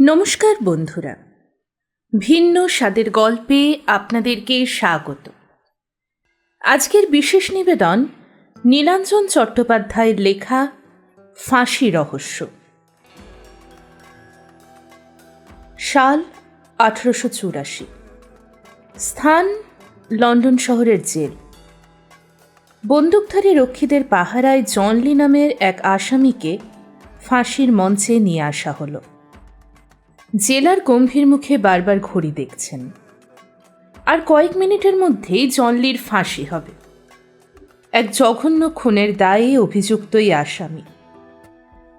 নমস্কার বন্ধুরা। ভিন্ন স্বাদের গল্পে আপনাদেরকে স্বাগত। আজকের বিশেষ নিবেদন নীলাঞ্জন চট্টোপাধ্যায়ের লেখা ফাঁসি রহস্য। সাল আঠারোশো চুরাশি। স্থান লন্ডন শহরের জেল। বন্দুকধারী রক্ষীদের পাহারায় জনলি নামের এক আসামিকে ফাঁসির মঞ্চে নিয়ে আসা হলো। জেলার গম্ভীর মুখে বারবার ঘড়ি দেখছেন। আর কয়েক মিনিটের মধ্যেই জনলির ফাঁসি হবে। এক জঘন্য খুনের দায়ে অভিযুক্ত এই আসামি।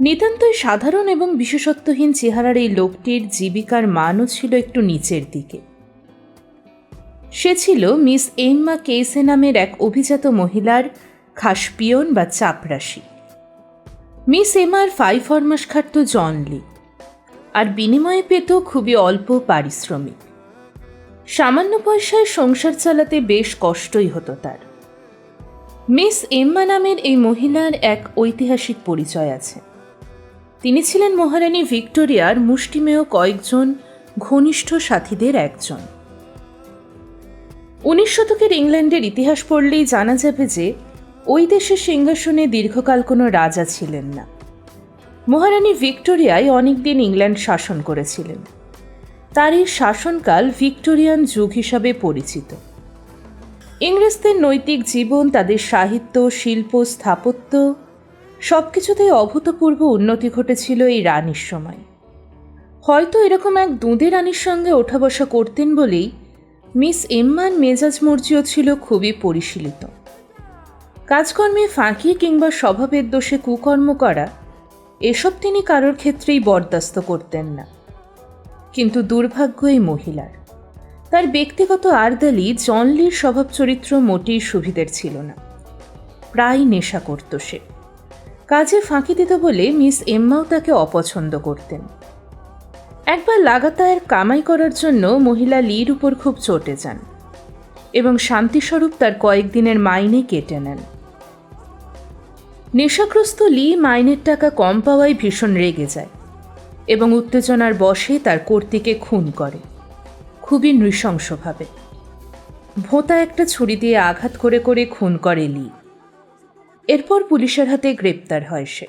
নিতান্তই সাধারণ এবং বিশেষত্বহীন চেহারার এই লোকটির জীবিকার মানও ছিল একটু নিচের দিকে। সে ছিল মিস এম্মা কেসে নামের এক অভিজাত মহিলার খাস পিয়ন বা চাপরাশি। মিস এমার ফাইভ ফরমাস খাটত জনলি আর বিনিময়ে পেত খুবই অল্প পারিশ্রমিক। সামান্য পয়সায় সংসার চালাতে বেশ কষ্টই হতো তার। মিস এম্মা নামের এই মহিলার এক ঐতিহাসিক পরিচয় আছে। তিনি ছিলেন মহারানী ভিক্টোরিয়ার মুষ্টিমেয় কয়েকজন ঘনিষ্ঠ সাথীদের একজন। উনিশ শতকের ইংল্যান্ডের ইতিহাস পড়লেই জানা যাবে যে ওই দেশের সিংহাসনে দীর্ঘকাল কোনো রাজা ছিলেন না। মহারানী ভিক্টোরিয়ায় অনেকদিন ইংল্যান্ড শাসন করেছিলেন। তার এই শাসনকাল ভিক্টোরিয়ান যুগ হিসাবে পরিচিত। ইংরেজদের নৈতিক জীবন, তাদের সাহিত্য, শিল্প, স্থাপত্য সব কিছুতেই অভূতপূর্ব উন্নতি ঘটেছিল এই রানীর সময়। হয়তো এরকম এক দুঁদে রানীর সঙ্গে ওঠা বসা করতেন বলেই মিস এম্মান মেজাজ মর্জিও ছিল খুবই পরিশীলিত। কাজকর্মে ফাঁকি কিংবা স্বভাবের দোষে কুকর্ম করা, এসব তিনি কারোর ক্ষেত্রেই বরদাস্ত করতেন না। কিন্তু দুর্ভাগ্য এই মহিলার। তার ব্যক্তিগত আর্দালি জনলির স্বভাব চরিত্র মোটেই সুবিধের ছিল না। প্রায় নেশা করত সে। কাজে ফাঁকি দিত বলে মিস এম্মাও তাকে অপছন্দ করতেন। একবার লাগাতার কামাই করার জন্য মহিলা লির উপর খুব চটে যান এবং শান্তিস্বরূপ তার কয়েকদিনের মাইনে কেটে নেন। নেশাগ্রস্ত লি মাইনের টাকা কম পাওয়ায় ভীষণ রেগে যায় এবং উত্তেজনার বশে তার কর্তিকে খুন করে, খুবই নৃশংসভাবে। ভোঁতা একটা ছুরি দিয়ে আঘাত করে করে খুন করে লি। এরপর পুলিশের হাতে গ্রেপ্তার হয় সে।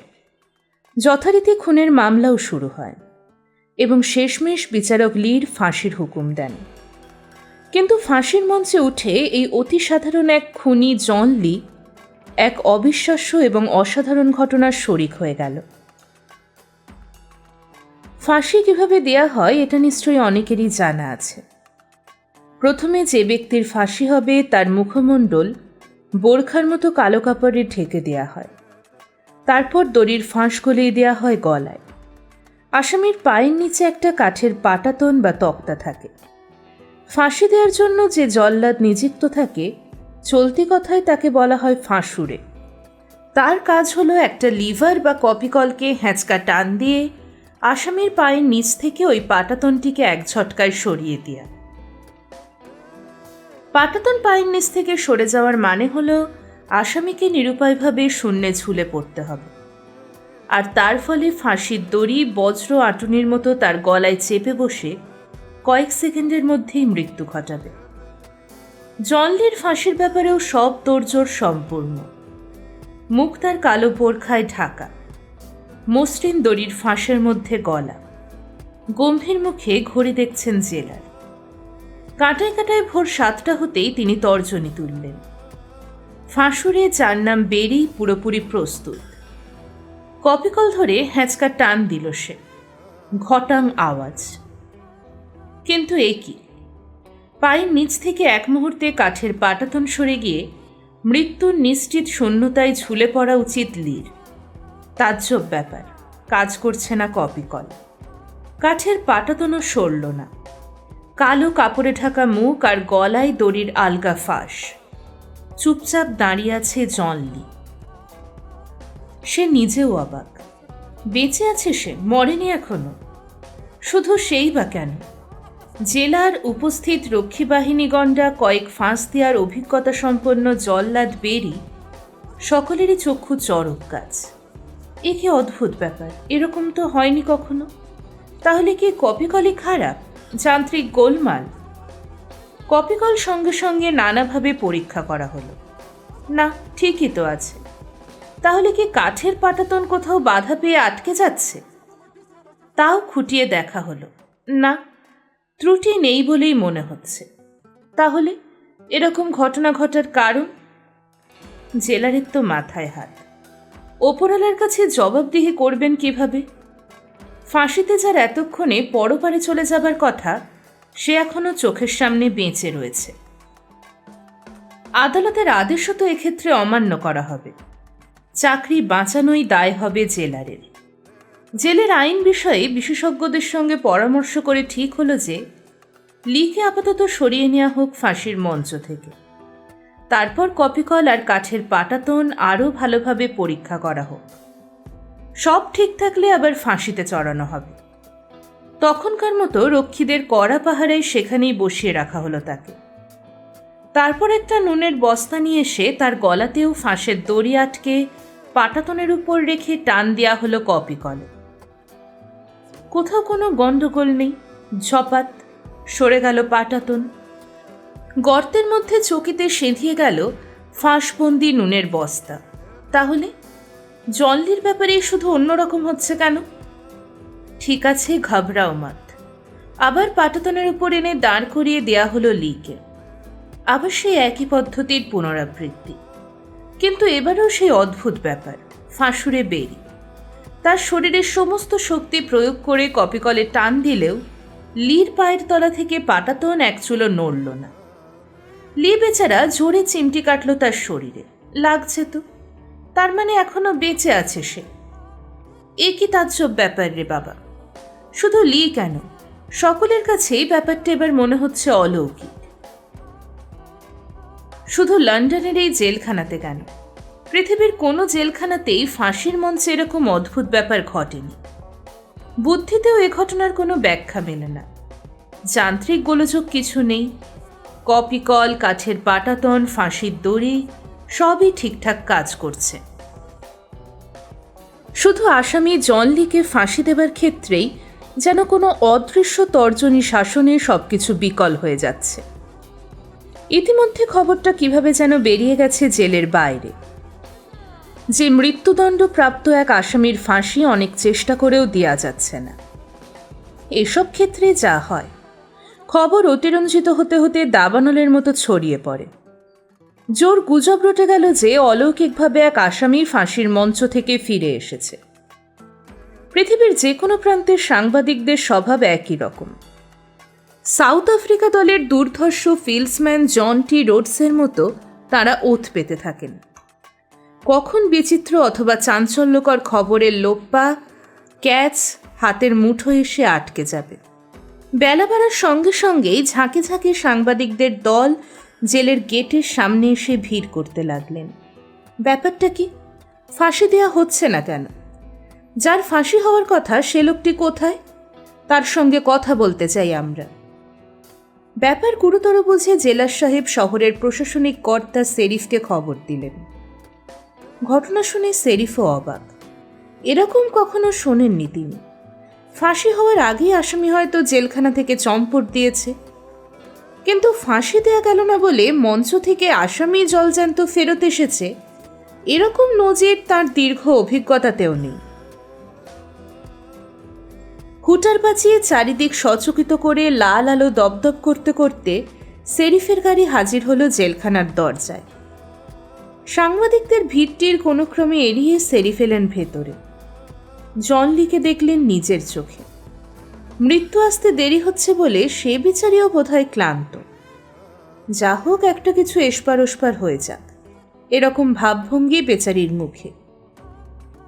যথারীতি খুনের মামলাও শুরু হয়। এবং শেষমেশ বিচারক লির ফাঁসির হুকুম দেন। কিন্তু ফাঁসির মঞ্চে উঠে এই অতি সাধারণ এক খুনি জন লি এক অবিশ্বাস্য এবং অসাধারণ ঘটনার শরিক হয়ে গেল। ফাঁসি কীভাবে দেয়া হয় এটা নিশ্চয়ই অনেকেরই জানা আছে। প্রথমে যে ব্যক্তির ফাঁসি হবে তার মুখমণ্ডল বোরখার মতো কালো কাপড়ে ঢেকে দেয়া হয়। তারপর দড়ির ফাঁস গলিয়ে দেওয়া হয় গলায়। আসামির পায়ের নিচে একটা কাঠের পাটাতন বা তক্তা থাকে। ফাঁসি দেওয়ার জন্য যে জল্লাদ নিযুক্ত থাকে, চলতি কথায় তাকে বলা হয় ফাঁসুরে। তার কাজ হলো একটা লিভার বা কপিকলকে হ্যাঁচকা টান দিয়ে আসামির পায়ের নিচ থেকে ওই পাটাতনটিকে এক ঝটকায় সরিয়ে দেওয়া পাটাতন পায়ের নিচ থেকে সরে যাওয়ার মানে হলো আসামিকে নিরুপায়ভাবে শূন্যে ঝুলে পড়তে হবে। আর তার ফলে ফাঁসির দড়ি, বজ্র আটুনির মতো তার গলায় চেপে বসে কয়েক সেকেন্ডের মধ্যেই মৃত্যু ঘটাবে। জনলির ফাঁসির ব্যাপারেও সব তোড়জোড় সম্পূর্ণ। মুখ তার কালো বোরখায় ঢাকা। মসৃণ দড়ির ফাঁসের মধ্যে গলা। গম্ভীর মুখে ঘড়ি দেখছেন জেলার। কাঁটায় কাঁটায় ভোর সাতটা হতেই তিনি তর্জনী তুললেন। ফাঁসুরে যার নাম বেরি পুরোপুরি প্রস্তুত। কপিকল ধরে হ্যাঁচকা টান দিল সে। ঘটাং আওয়াজ। কিন্তু এ কি? পায়ের নিচ থেকে এক মুহূর্তে কাঠের পাটাতন সরে গিয়ে মৃত্যুর নিশ্চিত শূন্যতায় ঝুলে পড়া উচিত লির। তাজ্জব ব্যাপার, কাজ করছে না কপিকল। কাঠের পাটাতনও সরল না। কালো কাপড়ে ঢাকা মুখ আর গলায় দড়ির আলগা ফাঁস। চুপচাপ দাঁড়িয়ে আছে জল জনলি সে নিজেও অবাক। বেঁচে আছে সে, মরেনি এখনও। শুধু সেই বা কেন? জেলার উপস্থিত রক্ষী বাহিনীগণরা কয়েক ফাঁস দেওয়ার অভিজ্ঞতা সম্পন্ন জল্লাদ বেরি সকলেরই চক্ষু চরক কাজ এ কি অদ্ভুত ব্যাপার, এরকম তো হয়নি কখনো? তাহলে কি কপিকলই খারাপ, যান্ত্রিক গোলমাল? কপিকল সঙ্গে সঙ্গে নানাভাবে পরীক্ষা করা হলো। না, ঠিকই তো আছে। তাহলে কি কাঠের পাটাতন কোথাও বাধা পেয়ে আটকে যাচ্ছে? তাও খুঁটিয়ে দেখা হলো। না, ত্রুটি নেই বলেই মনে হচ্ছে। তাহলে এরকম ঘটনা ঘটার কারণ? জেলারের তো মাথায় হাত। ওপরওয়ালার কাছে জবাবদিহি করবেন কীভাবে? ফাঁসিতে যার এতক্ষণে পরপারে চলে যাবার কথা, সে এখনও চোখের সামনে বেঁচে রয়েছে। আদালতের আদেশও তো এক্ষেত্রে অমান্য করা হবে। চাকরি বাঁচানোই দায় হবে জেলারের। জেলের আইন বিষয়ে বিশেষজ্ঞদের সঙ্গে পরামর্শ করে ঠিক হলো যে, লিকে আপাতত সরিয়ে নেওয়া হোক ফাঁসির মঞ্চ থেকে। তারপর কপিকল আর কাঠের পাটাতন আরও ভালোভাবে পরীক্ষা করা হোক। সব ঠিক থাকলে আবার ফাঁসিতে চড়ানো হবে। তখনকার মতো রক্ষীদের কড়া পাহারায় সেখানেই বসিয়ে রাখা হলো তাকে। তারপর একটা নুনের বস্তা নিয়ে এসে তার গলাতেও ফাঁসের দড়ি আটকে পাটাতনের উপর রেখে টান দেওয়া হলো কপি কলে কোথাও কোনো গণ্ডগোল নেই, ঝপাত, সরে গেল পাটাতন গর্তের মধ্যে চকিতে সেঁধিয়ে গেল ফাঁসবন্দি নুনের বস্তা। তাহলে জল্লির ব্যাপারে শুধু অন্যরকম হচ্ছে কেন? ঠিক আছে, ঘাবড়াও মাত। আবার পাটাতনের উপর এনে দাঁড় করিয়ে দেয়া হলো লিকে। আবার সেই একই পদ্ধতির পুনরাবৃত্তি। কিন্তু এবারেও সেই অদ্ভুত ব্যাপার, ফাঁসুরে বেরি। তার শরীরের সমস্ত শক্তি প্রয়োগ করে কপিকলে টান দিলেও লির পায়ের তলা থেকে পাটাতন এক চুলো নড়ল না। লি বেচারা জোরে চিমটি কাটল তার শরীরে, লাগছে তো। তার মানে এখনও বেঁচে আছে সে। এ কি তাজ্জব ব্যাপার রে বাবা। শুধু লি কেন? সকলের কাছেই ব্যাপারটা এবার মনে হচ্ছে অলৌকিক। শুধু লন্ডনের এই জেলখানাতে কেন? পৃথিবীর কোনো জেলখানাতেই ফাঁসির মঞ্চে এরকম অদ্ভুত ব্যাপার ঘটেনি। বুদ্ধিতেও এ ঘটনার কোনো ব্যাখ্যা মেলে না। যান্ত্রিক গোলযোগ কিছু নেই। কপিকল কাঠের পাটাতন ফাঁসির দড়ি, সবই ঠিকঠাক কাজ করছে। শুধু আসামি জন লিকে ফাঁসি দেবার ক্ষেত্রেই যেন কোনো অদৃশ্য তর্জনী শাসনে সবকিছু বিকল হয়ে যাচ্ছে। ইতিমধ্যে খবরটা কীভাবে যেন বেরিয়ে গেছে জেলের বাইরে। যে মৃত্যুদণ্ড প্রাপ্ত এক আসামির ফাঁসি অনেক চেষ্টা করেও দেওয়া যাচ্ছে না। এসব ক্ষেত্রে যা হয়, খবর অতিরঞ্জিত হতে হতে দাবানলের মতো ছড়িয়ে পড়ে। জোর গুজব রটে গেল যে অলৌকিকভাবে এক আসামি ফাঁসির মঞ্চ থেকে ফিরে এসেছে। পৃথিবীর যে কোনো প্রান্তের সাংবাদিকদের স্বভাব একই রকম। সাউথ আফ্রিকা দলের দুর্ধর্ষ ফিল্ডসম্যান জন টি রোডসের মতো তারা ওত পেতে থাকেন। কখন বিচিত্র অথবা চাঞ্চল্যকর খবরের লোপ্পা ক্যাচ, হাতের মুঠো এসে আটকে যাবে। বেলা বাড়ার সঙ্গে সঙ্গেই ঝাঁকে ঝাঁকে সাংবাদিকদের দল জেলের গেটের সামনে এসে ভিড় করতে লাগলেন। ব্যাপারটা কি? ফাঁসি দেওয়া হচ্ছে না কেন? যার ফাঁসি হওয়ার কথা সে লোকটি কোথায়? তার সঙ্গে কথা বলতে চাই আমরা। ব্যাপার গুরুতর বুঝে জেলার সাহেব শহরের প্রশাসনিক কর্তা সেরিফকে খবর দিলেন। ঘটনা শুনে সেরিফও অবাক। এরকম কখনো শোনেননি তিনি। ফাঁসি হওয়ার আগেই আসামি হয়তো জেলখানা থেকে চম্পট দিয়েছে। কিন্তু ফাঁসি দেয়া গেল না বলে মঞ্চ থেকে আসামি জলজান্ত ফেরত এসেছে। এরকম নজির তার দীর্ঘ অভিজ্ঞতাতেও নেই। হুটার বাঁচিয়ে চারিদিক সচকিত করে লাল আলো দপদপ করতে করতে সেরিফের গাড়ি হাজির হলো জেলখানার দরজায়। সাংবাদিকদের ভিড়টির কোনো ক্রমে এড়িয়ে সেরিফ এলেন ভেতরে। জন লিকে দেখলেন নিজের চোখে। মৃত্যু আসতে দেরি হচ্ছে বলে সে বিচারেও বোধহয় ক্লান্ত। যা হোক, একটা কিছু এসপার ওসপার হয়ে যাক। এরকম ভাবভঙ্গি বেচারির মুখে।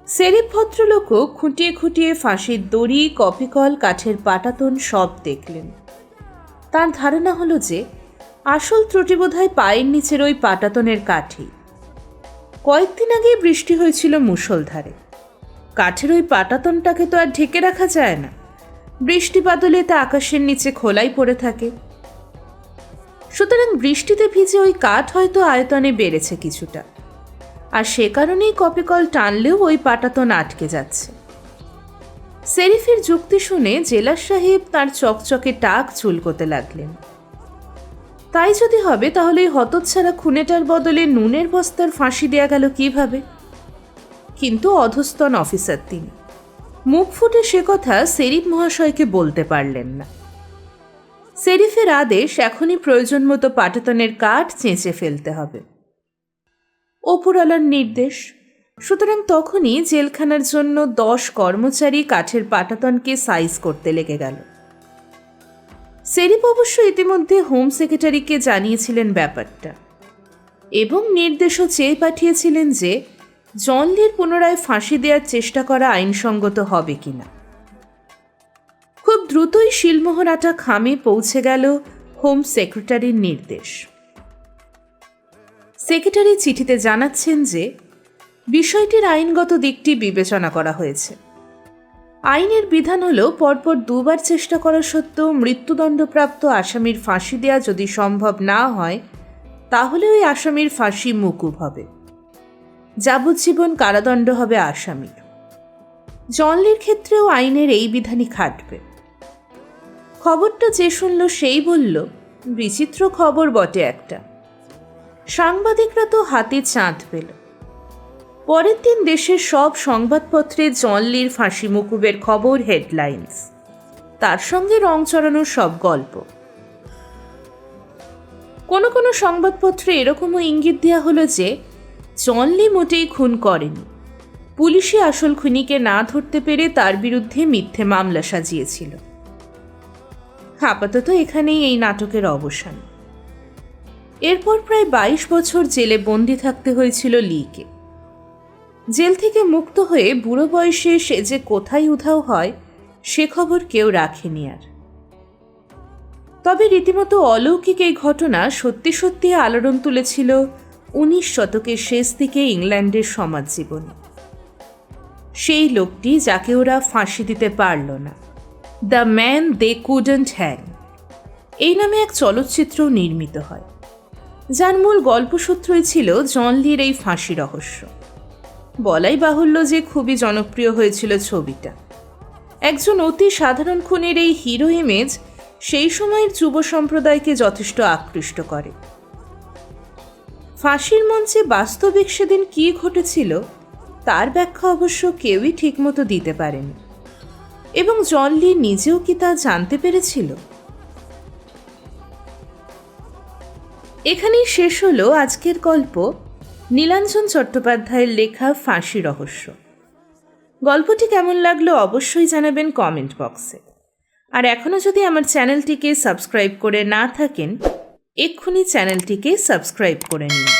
সেরিফ ভদ্রলোকও খুঁটিয়ে খুঁটিয়ে ফাঁসির দড়ি, কপিকল, কাঠের পাটাতন সব দেখলেন। তার ধারণা হলো যে, আসল ত্রুটি বোধহয় পায়ের নিচের ওই পাটাতনের কাঠি। কয়েকদিন আগে বৃষ্টি হয়েছিল মুষলধারে। কাঠের ওই পাটাতনটাকে তো আর ঢেকে রাখা যায় না। বৃষ্টি বাদলে তা আকাশের নিচে খোলাই পড়ে থাকে। সুতরাং বৃষ্টিতে ভিজে ওই কাঠ হয়তো আয়তনে বেড়েছে কিছুটা। আর সে কারণেই কপিকল টানলেও ওই পাটাতন আটকে যাচ্ছে। সেরিফের যুক্তি শুনে জেলার সাহেব তার চকচকে টাক চুলকোতে লাগলেন। তাই যদি হবে, তাহলে এই হতচ্ছাড়া খুনেটার বদলে নুনের বস্তার ফাঁসি দেয়া গেল কীভাবে? কিন্তু অধস্তন অফিসার তিনি। মুখ ফুটে সে কথা সেরিফ মহাশয়কে বলতে পারলেন না। সেরিফের আদেশ এখনই প্রয়োজন মতো পাটাতনের কাঠ চেঁচে ফেলতে হবে। ওপরওয়ালার নির্দেশ। সুতরাং তখনই জেলখানার জন্য দশ কর্মচারী কাঠের পাটাতনকে সাইজ করতে লেগে গেল। সেরিপ অবশ্য ইতিমধ্যে হোম সেক্রেটারিকে জানিয়েছিলেন ব্যাপারটা এবং নির্দেশও চেয়ে পাঠিয়েছিলেন যে জনলির পুনরায় ফাঁসি দেওয়ার চেষ্টা করা আইনসঙ্গত হবে কিনা। খুব দ্রুতই শিলমোহরাটা খামে পৌঁছে গেল হোম সেক্রেটারির নির্দেশ। সেক্রেটারি চিঠিতে জানাচ্ছেন যে, বিষয়টির আইনগত দিকটি বিবেচনা করা হয়েছে। আইনের বিধান হল পরপর দুবার চেষ্টা করা সত্ত্বেও মৃত্যুদণ্ডপ্রাপ্ত আসামির ফাঁসি দেওয়া যদি সম্ভব না হয়, তাহলে ওই আসামির ফাঁসি মুকুব হবে। যাবজ্জীবন কারাদণ্ড হবে আসামির। জনলির ক্ষেত্রেও আইনের এই বিধানই খাটবে। খবরটা যে শুনল সেই বলল, বিচিত্র খবর বটে একটা। সাংবাদিকরা তো হাতে চাঁদ পেল। পরের দিন দেশের সব সংবাদপত্রে জনলির ফাঁসি মুকুবের খবর হেডলাইন্স। তার সঙ্গে রং চড়ানোর সব গল্প। কোনো কোনো সংবাদপত্রে এরকমও ইঙ্গিত দেওয়া হলো যে জনলি মোটেই খুন করেনি। পুলিশই আসল খুনিকে না ধরতে পেরে তার বিরুদ্ধে মিথ্যে মামলা সাজিয়েছিল। আপাতত এখানেই এই নাটকের অবসান। এরপর প্রায় বাইশ বছর জেলে বন্দি থাকতে হয়েছিল লিকে। জেল থেকে মুক্ত হয়ে বুড়ো বয়সে সে যে কোথায় উধাও হয়, সে খবর কেউ রাখেনি আর। তবে রীতিমতো অলৌকিক এই ঘটনা সত্যি সত্যি আলোড়ন তুলেছিল উনিশ শতকের শেষ দিকে ইংল্যান্ডের সমাজ জীবনে সেই লোকটি যাকে ওরা ফাঁসি দিতে পারল না, the man they couldn't hang. এই নামে এক চলচ্চিত্র নির্মিত হয়। যার মূল গল্পসূত্রই ছিল জনলির এই ফাঁসি রহস্য। বলাই বাহুল্য যে খুবই জনপ্রিয় হয়েছিল ছবিটা। একজন অতি সাধারণ খুনের এই হিরো ইমেজ সেই সময়ের যুব সম্প্রদায়কে যথেষ্ট আকৃষ্ট করে। ফাঁসির মঞ্চে বাস্তবিক সেদিন কি ঘটেছিল, তার ব্যাখ্যা অবশ্য কেউই ঠিকমতো দিতে পারেনি। এবং জন লি নিজেও কি তা জানতে পেরেছিল? এখানেই শেষ হলো আজকের গল্প নীলাঞ্জন চট্টোপাধ্যায়ের লেখা ফাঁসি রহস্য। গল্পটি কেমন লাগল অবশ্যই জানাবেন কমেন্ট বক্সে। আর এখনও যদি আমার চ্যানেলটিকে সাবস্ক্রাইব করে না থাকেন, এক্ষুনি চ্যানেলটিকে সাবস্ক্রাইব করে নিন।